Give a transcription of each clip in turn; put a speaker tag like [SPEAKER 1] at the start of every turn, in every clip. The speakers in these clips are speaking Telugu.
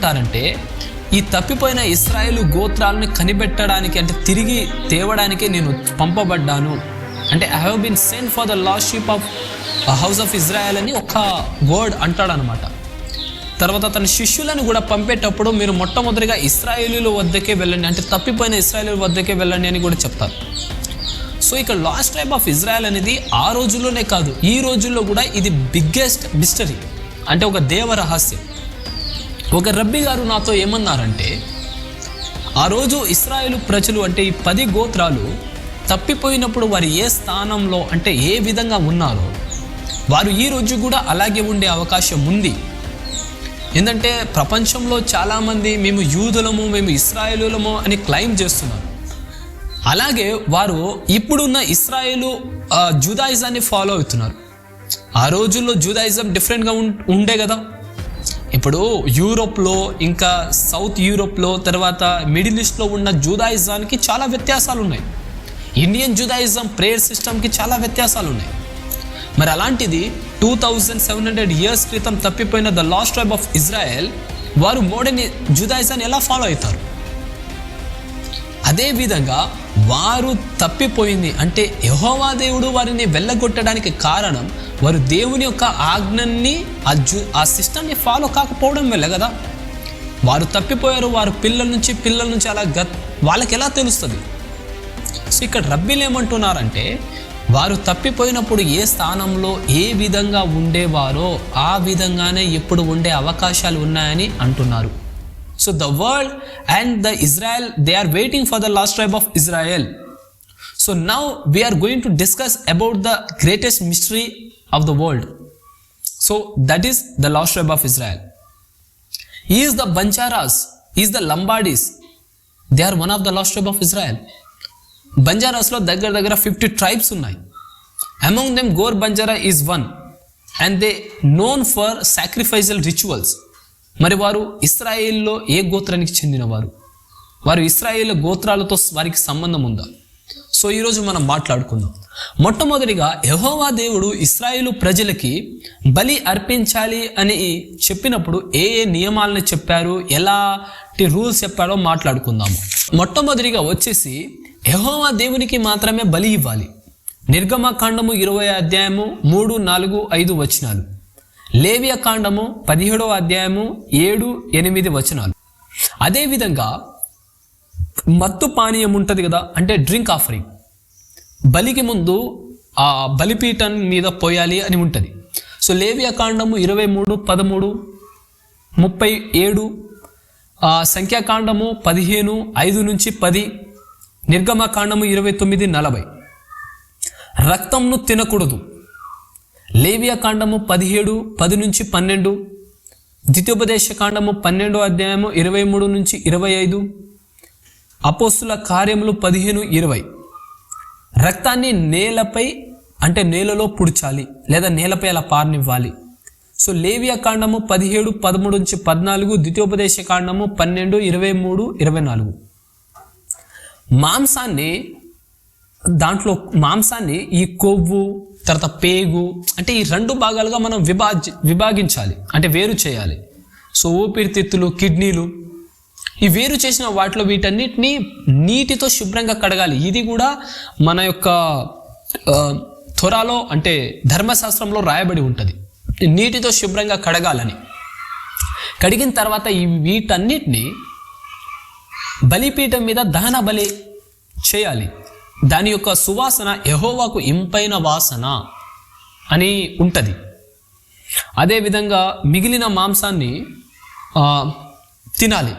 [SPEAKER 1] అంటారంటే ఈ తప్పిపోయిన ఇస్రాయేలు గోత్రాలను కనిపెట్టడానికి అంటే తిరిగి తేవడానికే నేను పంపబడ్డాను. అంటే I have been sent for the lost sheep of house of Israel అని ఒక వర్డ్ అంటాడనమాట. తర్వాత తన శిష్యులను కూడా పంపేటప్పుడు మీరు మొట్టమొదటిగా ఇస్రాయేలీల వద్దకే వెళ్ళండి అంటే తప్పిపోయిన ఇస్రాయేలీల వద్దకే వెళ్ళండి అని కూడా చెప్తారు. సో ఇక్కడ లాస్ట్ ట్రైబ్ ఆఫ్ ఇజ్రాయెల్ అనేది ఆ రోజుల్లోనే కాదు ఈ రోజుల్లో కూడా ఇది బిగ్గెస్ట్ మిస్టరీ అంటే ఒక దేవ రహస్యం. ఒక రబ్బీ గారు నాతో ఏమన్నారంటే ఆ రోజు ఇస్రాయేలు ప్రజలు అంటే ఈ పది గోత్రాలు తప్పిపోయినప్పుడు వారు ఏ స్థానంలో అంటే ఏ విధంగా ఉన్నారో వారు ఈ రోజు కూడా అలాగే ఉండే అవకాశం ఉంది. ఏంటంటే ప్రపంచంలో చాలామంది మేము యూదులము మేము ఇస్రాయేలులము అని క్లైమ్ చేస్తున్నారు. అలాగే వారు ఇప్పుడున్న ఇస్రాయేలు జుదాయిజాన్ని జూదాయిజాన్ని ఫాలో అవుతున్నారు. ఆ రోజుల్లో జూదాయిజం డిఫరెంట్గా ఉం ఉండే కదా. ఇప్పుడు యూరోప్లో ఇంకా సౌత్ యూరోప్లో తర్వాత మిడిల్ ఈస్ట్లో ఉన్న జూదాయిజానికి చాలా వ్యత్యాసాలు ఉన్నాయి ఇండియన్ జూదాయిజం ప్రేయర్ సిస్టమ్కి చాలా వ్యత్యాసాలు ఉన్నాయి మరి అలాంటిది two thousand seven hundred years క్రితం తప్పిపోయిన the lost tribe of Israel వారు మోడర్న్ జుదాయిజాన్ని ఎలా ఫాలో అవుతారు? అదేవిధంగా వారు తప్పిపోయింది. అంటే యహోవా దేవుడు వారిని వెళ్ళగొట్టడానికి కారణం వారు దేవుని యొక్క ఆజ్ఞని ఆ జు ఆ సిస్టమ్ని ఫాలో కాకపోవడం వల్ల కదా. వారు తప్పిపోయారు వారు పిల్లల నుంచి పిల్లల నుంచి అలా గత్ వాళ్ళకి ఎలా తెలుస్తుంది? సో ఇక్కడ రబ్బీలు ఏమంటున్నారంటే వారు తప్పిపోయినప్పుడు ఏ స్థానంలో ఏ విధంగా ఉండేవారో ఆ విధంగానే ఇప్పుడు ఉండే అవకాశాలు ఉన్నాయని అంటున్నారు. so the world and the Israel they are waiting for the lost tribe of Israel so now we're going to discuss about the greatest mystery of the world so that is the lost tribe of Israel is the Banjaras is the Lambadis they are one of the lost tribe of Israel బంజారాస్లో దగ్గర దగ్గర ఫిఫ్టీ ట్రైబ్స్ ఉన్నాయి among them Gor Banjara is one and they known for sacrificial rituals మరి వారు ఇస్రాయేల్లో ఏ గోత్రానికి చెందినవారు? వారు ఇస్రాయేల్ గోత్రాలతో వారికి సంబంధం ఉందా? సో ఈరోజు మనం మాట్లాడుకుందాం. మొట్టమొదటిగా యహోవా దేవుడు ఇస్రాయేలు ప్రజలకి బలి అర్పించాలి అని చెప్పినప్పుడు ఏ ఏ నియమాలను చెప్పారు? ఎలాంటి రూల్స్ చెప్పారో మాట్లాడుకుందాము. మొట్టమొదటిగా వచ్చేసి యహోవా దేవునికి మాత్రమే బలి ఇవ్వాలి. నిర్గమకాండము ఇరవై అధ్యాయము మూడు నాలుగు ఐదు వచనాలు. లేవియ కాండము పదిహేడవ అధ్యాయము ఏడు ఎనిమిది వచనాలు. అదేవిధంగా మత్తు పానీయం ఉంటుంది కదా అంటే డ్రింక్ ఆఫరింగ్. బలికి ముందు ఆ బలిపీఠం మీద పోయాలి అని ఉంటుంది. సో లేవియ కాండము ఇరవై మూడు పదమూడు ముప్పై ఏడు సంఖ్యాకాండము పదిహేను ఐదు నుంచి పది నిర్గమకాండము ఇరవై తొమ్మిది నలభై. రక్తంను తినకూడదు. లేవియా కాండము పదిహేడు పది నుంచి పన్నెండు ద్వితీయోపదేశ కాండము పన్నెండో అధ్యాయము ఇరవై మూడు నుంచి ఇరవై ఐదు అపోస్తుల కార్యములు పదిహేను ఇరవై. రక్తాన్ని నేలపై అంటే నేలలో పుడ్చాలి లేదా నేలపై అలా పారనివ్వాలి. సో లేవియా కాండము పదిహేడు పదమూడు నుంచి పద్నాలుగు ద్వితీయోపదేశ కాండము పన్నెండు ఇరవై మూడు ఇరవై నాలుగు. మాంసాన్ని దాంట్లో మాంసాన్ని ఈ కొవ్వు తర్వాత పేగు అంటే ఈ రెండు భాగాలుగా మనం విభాజ విభాగించాలి. అంటే వేరు చేయాలి. సో ఊపిరితిత్తులు కిడ్నీలు ఈ వేరు చేసిన వాటిలో వీటన్నిటిని నీటితో శుభ్రంగా కడగాలి. ఇది కూడా మన యొక్క త్వరలో అంటే ధర్మశాస్త్రంలో రాయబడి ఉంటుంది. నీటితో శుభ్రంగా కడగాలని. కడిగిన తర్వాత ఈ వీటన్నిటిని బలిపీఠం మీద దహన బలి చేయాలి. దాని యొక్క సువాసన యహోవాకు ఇంపైన వాసన అని ఉంటుంది. అదేవిధంగా మిగిలిన మాంసాన్ని తినాలి.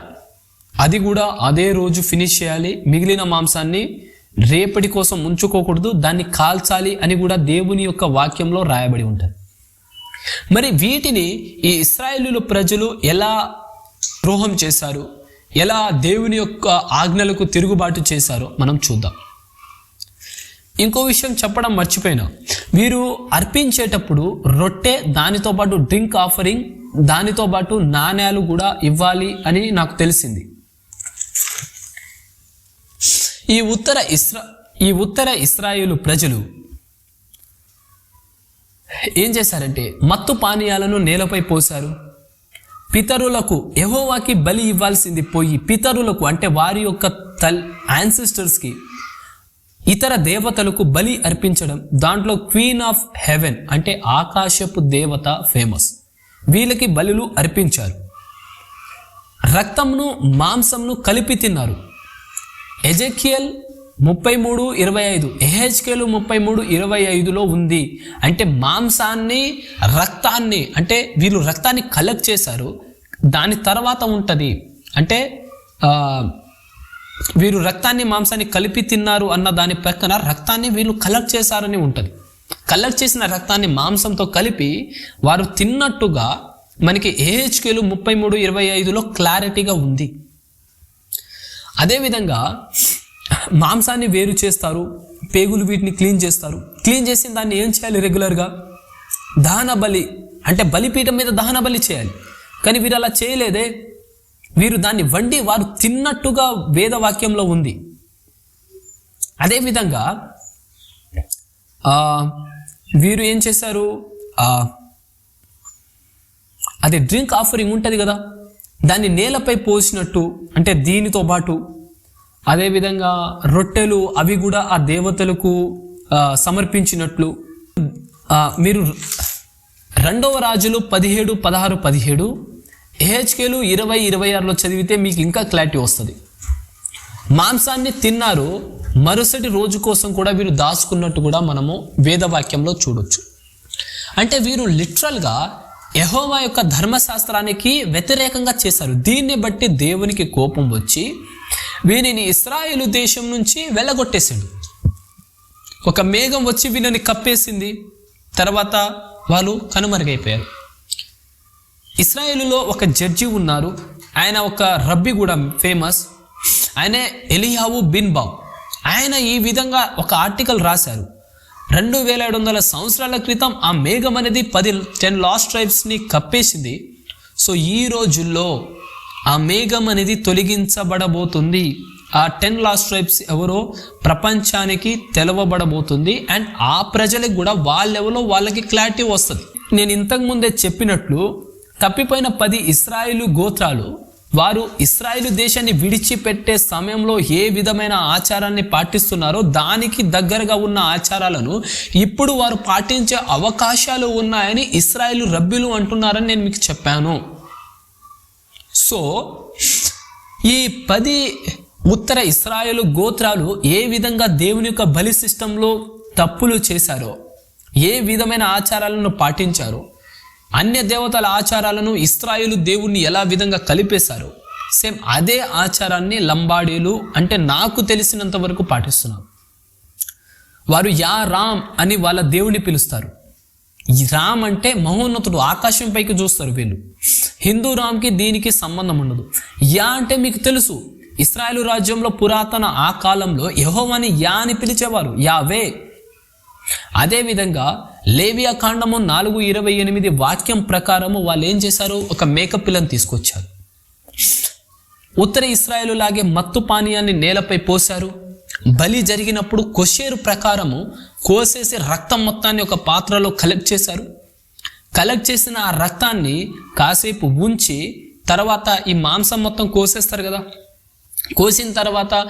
[SPEAKER 1] అది కూడా అదే రోజు ఫినిష్ చేయాలి. మిగిలిన మాంసాన్ని రేపటి కోసం ఉంచుకోకూడదు. దాన్ని కాల్చాలి అని కూడా దేవుని యొక్క వాక్యంలో రాయబడి ఉంటుంది. మరి వీటిని ఈ ఇస్రాయేలు ప్రజలు ఎలా ద్రోహం చేశారు? ఎలా దేవుని యొక్క ఆజ్ఞలకు తిరుగుబాటు చేశారో మనం చూద్దాం. ఇంకో విషయం చెప్పడం మర్చిపోయినా. వీరు అర్పించేటప్పుడు రొట్టె దానితో పాటు డ్రింక్ ఆఫరింగ్ దానితో పాటు నాణ్యాలు కూడా ఇవ్వాలి అని నాకు తెలిసింది. ఈ ఉత్తర ఇస్రా ఈ ఉత్తర ఇస్రాయేలు ప్రజలు ఏం చేశారంటే మత్తు పానీయాలను నేలపై పోశారు. పితరులకు ఎవోవాకి బలి ఇవ్వాల్సింది పోయి పితరులకు అంటే వారి యొక్క తల్ యాన్సిస్టర్స్కి ఇతర దేవతలకు బలి అర్పించడం దాంట్లో క్వీన్ ఆఫ్ హెవెన్ అంటే ఆకాశపు దేవత ఫేమస్. వీళ్ళకి బలులు అర్పించారు. రక్తంను మాంసంను కలిపి తిన్నారు. ఎజెకియల్ ముప్పై మూడు ఇరవై ఐదు. ఎహెచ్కేలు ముప్పై మూడు ఇరవై ఐదులో ఉంది. అంటే మాంసాన్ని రక్తాన్ని అంటే వీళ్ళు రక్తాన్ని కలెక్ట్ చేశారు. దాని తర్వాత ఉంటుంది. అంటే వీరు రక్తాన్ని మాంసాన్ని కలిపి తిన్నారు అన్న దాని ప్రక్కన రక్తాన్ని వీళ్ళు కలెక్ట్ చేశారని ఉంటుంది. కలెక్ట్ చేసిన రక్తాన్ని మాంసంతో కలిపి వారు తిన్నట్టుగా మనకి ఏహెచ్కేలు ముప్పై మూడు ఇరవై ఐదులో క్లారిటీగా ఉంది. అదేవిధంగా మాంసాన్ని వేరు చేస్తారు పేగులు వీటిని క్లీన్ చేస్తారు. క్లీన్ చేసిన దాన్ని ఏం చేయాలి రెగ్యులర్గా? దహన బలి అంటే బలిపీఠం మీద దహన బలి చేయాలి. కానీ వీరు అలా చేయలేదే. వీరు దాన్ని వండి వారు తిన్నట్టుగా వేదవాక్యంలో ఉంది. అదేవిధంగా వీరు ఏం చేశారు? అది డ్రింక్ ఆఫరింగ్ ఉంటుంది కదా దాన్ని నేలపై పోసినట్టు అంటే దీనితో పాటు అదేవిధంగా రొట్టెలు అవి కూడా ఆ దేవతలకు సమర్పించినట్లు మీరు రెండవ రాజులు పదిహేడు పదహారు పదిహేడు ఏహెచ్కేలు ఇరవై ఇరవై ఆరులో చదివితే మీకు ఇంకా క్లారిటీ వస్తుంది. మాంసాన్ని తిన్నారు మరుసటి రోజు కోసం కూడా వీరు దాచుకున్నట్టు కూడా మనము వేదవాక్యంలో చూడొచ్చు. అంటే వీరు లిటరల్గా యహోవా యొక్క ధర్మశాస్త్రానికి వ్యతిరేకంగా చేశారు. దీన్ని బట్టి దేవునికి కోపం వచ్చి వీరిని ఇస్రాయేలు దేశం నుంచి వెళ్ళగొట్టేశాడు. ఒక మేఘం వచ్చి వీళ్ళని కప్పేసింది. తర్వాత వాళ్ళు కనుమరుగైపోయారు. ఇస్రాయేలులో ఒక జడ్జి ఉన్నారు. ఆయన ఒక రబ్బీ కూడా ఫేమస్ ఆయనే ఎలియావు బిన్ బావ్. ఆయన ఈ విధంగా ఒక ఆర్టికల్ రాశారు. రెండు వేల ఏడు వందల సంవత్సరాల క్రితం ఆ మేఘం అనేది పది టెన్ లాస్ట్ ట్రైబ్స్ని కప్పేసింది. సో ఈ రోజుల్లో ఆ మేఘం అనేది తొలగించబడబోతుంది. ఆ టెన్ లాస్ట్ ట్రైబ్స్ ఎవరో ప్రపంచానికి తెలవబడబోతుంది. అండ్ ఆ ప్రజలకు కూడా వాళ్ళెవరో వాళ్ళకి క్లారిటీ వస్తుంది. నేను ఇంతకు ముందే చెప్పినట్లు తప్పిపోయిన పది ఇస్రాయిలు గోత్రాలు వారు ఇస్రాయిలు దేశాన్ని విడిచిపెట్టే సమయంలో ఏ విధమైన ఆచారాన్ని పాటిస్తున్నారో దానికి దగ్గరగా ఉన్న ఆచారాలను ఇప్పుడు వారు పాటించే అవకాశాలు ఉన్నాయని ఇస్రాయిలు రబ్బీలు అంటున్నారని నేను మీకు చెప్పాను. సో ఈ పది ఉత్తర ఇస్రాయేలు గోత్రాలు ఏ విధంగా దేవుని యొక్క బలి సిస్టంలో తప్పులు చేశారో ఏ విధమైన ఆచారాలను పాటించారో అన్య దేవతల ఆచారాలను ఇస్రాయిలు దేవుణ్ణి ఎలా విధంగా కలిపేశారు సేమ్ అదే ఆచారాన్ని లంబాడీలు అంటే నాకు తెలిసినంత వరకు పాటిస్తున్నారు. వారు యా రామ్ అని వాళ్ళ దేవుని పిలుస్తారు. రామ్ అంటే మహోన్నతుడు ఆకాశం పైకి చూస్తారు వీళ్ళు. హిందూ రామ్కి దీనికి సంబంధం ఉండదు. యా అంటే మీకు తెలుసు ఇస్రాయేలు రాజ్యంలో పురాతన ఆ కాలంలో యెహోవాని యా అని పిలిచేవారు యావే. అదేవిధంగా లేవియా కాండము నాలుగు ఇరవై ఎనిమిది వాక్యం ప్రకారము వాళ్ళు ఏం చేశారు? ఒక మేకప్ తీసుకొచ్చారు. ఉత్తర ఇస్రాయేలు లాగే మత్తు పానీయాన్ని నేలపై పోశారు. బలి జరిగినప్పుడు కొషేరు ప్రకారము కోసేసి రక్తం మొత్తాన్ని ఒక పాత్రలో కలెక్ట్ చేశారు. కలెక్ట్ చేసిన ఆ రక్తాన్ని కాసేపు ఉంచి తర్వాత ఈ మాంసం మొత్తం కోసేస్తారు కదా. కోసిన తర్వాత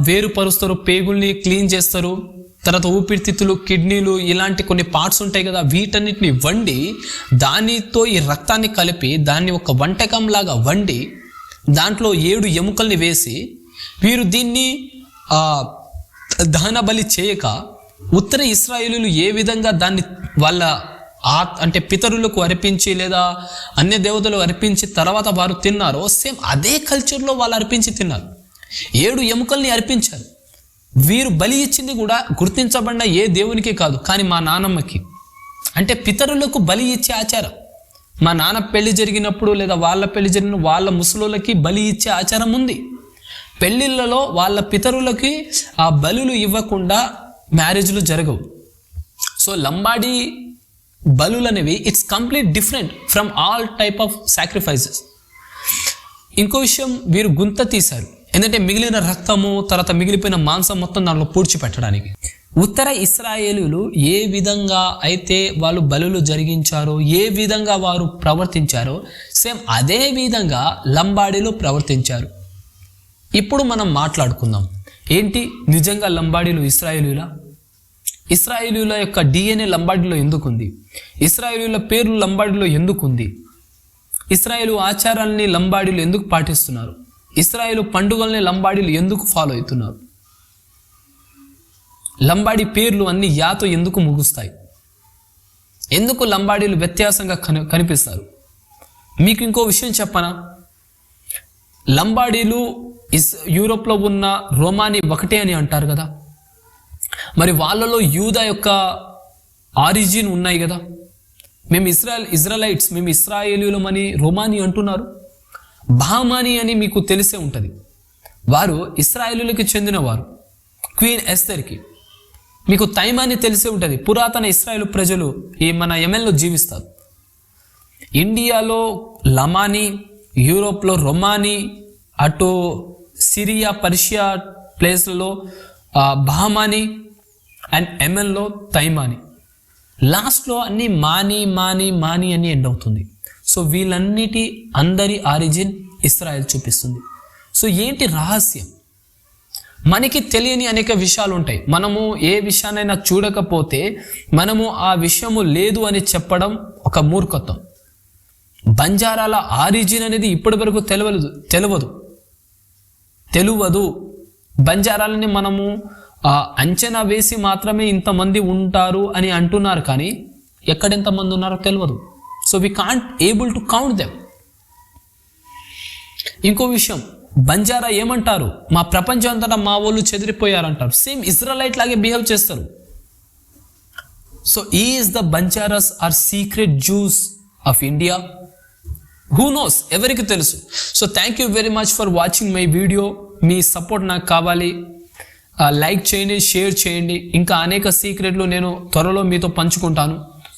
[SPEAKER 1] వేరుపరుస్తారు పేగుల్ని క్లీన్ చేస్తారు. తర్వాత ఊపిరితిత్తులు కిడ్నీలు ఇలాంటి కొన్ని పార్ట్స్ ఉంటాయి కదా వీటన్నిటిని వండి దానితో ఈ రక్తాన్ని కలిపి దాన్ని ఒక వంటకంలాగా వండి దాంట్లో ఏడు ఎముకల్ని వేసి వీరు దీన్ని దహన బలి చేయక ఉత్తర ఇస్రాయేలీలు ఏ విధంగా దాన్ని వాళ్ళ ఆ అంటే పితరులకు అర్పించి లేదా అన్య దేవతలు అర్పించి తర్వాత వారు తిన్నారో సేమ్ అదే కల్చర్లో వాళ్ళు అర్పించి తిన్నారు. ఏడు ఎముకల్ని అర్పించారు. వీరు బలి ఇచ్చింది కూడా గుర్తించబడిన ఏ దేవునికి కాదు కానీ మా నానమ్మకి. అంటే పితరులకు బలి ఇచ్చే ఆచారం. మా నాన్న పెళ్ళి జరిగినప్పుడు లేదా వాళ్ళ పెళ్ళి జరిగిన వాళ్ళ ముసలోళ్ళకి బలి ఇచ్చే ఆచారం ఉంది. పెళ్ళిళ్ళలో వాళ్ళ పితరులకి ఆ బలులు ఇవ్వకుండా మ్యారేజ్లు జరగవు. సో లంబాడీ బలులు అనేవి it's complete different from all type of sacrifices ఇంకో విషయం వీరు గుంత తీశారు. ఎందుకంటే మిగిలిన రక్తము తర్వాత మిగిలిపోయిన మాంసం మొత్తం దాంట్లో పూడ్చి పెట్టడానికి ఉత్తర ఇస్రాయేలులు ఏ విధంగా అయితే వాళ్ళు బలులు జరిగించారో ఏ విధంగా వారు ప్రవర్తించారో సేమ్ అదే విధంగా లంబాడీలు ప్రవర్తించారు. ఇప్పుడు మనం మాట్లాడుకుందాం. ఏంటి నిజంగా లంబాడీలు ఇస్రాయేలీలా? ఇస్రాయేలీల యొక్క డిఎన్ఏ లంబాడీలో ఎందుకుంది? ఇస్రాయేలీల పేర్లు లంబాడీలో ఎందుకుంది? ఇస్రాయేలు ఆచారాల్ని లంబాడీలు ఎందుకు పాటిస్తున్నారు? ఇస్రాయేలు పండుగల్ని లంబాడీలు ఎందుకు ఫాలో అవుతున్నారు? లంబాడీ పేర్లు అన్ని యాతో ఎందుకు ముగుస్తాయి? ఎందుకు లంబాడీలు వ్యత్యాసంగా కని కనిపిస్తారు? మీకు ఇంకో విషయం చెప్పనా? లంబాడీలు ఇస్ యూరోప్లో ఉన్న రోమాని ఒకటే అని అంటారు కదా? మరి వాళ్ళలో యూద యొక్క ఆరిజిన్ ఉన్నాయి కదా? మేము ఇస్రాయల్ ఇజ్రాలైట్స్ మేము ఇస్రాయేలీలమని రోమాని అంటున్నారు? బహమాని అని మీకు తెలిసే ఉంటుంది. వారు ఇస్రాయేలులకి చెందినవారు. క్వీన్ ఎస్తర్కి. మీకు తైమాని తెలిసే ఉంటుంది. పురాతన ఇస్రాయేల్ ప్రజలు ఈ మన యమెన్లో జీవిస్తారు. ఇండియాలో లమాని యూరోప్లో రొమాని అటు సిరియా పర్షియా ప్లేస్లలో బహమాని అండ్ ఎమెన్లో తైమాని. లాస్ట్లో అన్ని మాని మాని మాని అని ఎండ్ అవుతుంది. సో వీళ్ళన్నిటి అందరి ఆరిజిన్ ఇస్రాయల్ చూపిస్తుంది. సో ఏంటి రహస్యం? మనకి తెలియని అనేక విషయాలు ఉంటాయి. మనము ఏ విషయాన్నైనా చూడకపోతే మనము ఆ విషయము లేదు అని చెప్పడం ఒక మూర్ఖత్వం. బంజారాల ఆరిజిన్ అనేది ఇప్పటి వరకు తెలియదు తెలియదు తెలియదు బంజారాలని మనము అంచనా వేసి మాత్రమే ఇంతమంది ఉంటారు అని అంటున్నారు కానీ ఎక్కడెంతమంది ఉన్నారో తెలియదు so we can't able to count them ఇంకో విషయం బంజారా ఏమంటారు? మా ప్రపంచం అంతటా మా వాళ్ళు చెదిరిపోయారంటారు. సేమ్ ఇజ్రాలైట్ లాగే బిహేవ్ చేస్తారు. So is the Banjaras are secret Jews of India who knows ఎవరికి తెలుసు. So thank you very much for watching my video me support నాకు కావాలి. Uh, లైక్ చేయండి షేర్ చేయండి. ఇంకా అనేక సీక్రెట్లు నేను త్వరలో మీతో పంచుకుంటాను.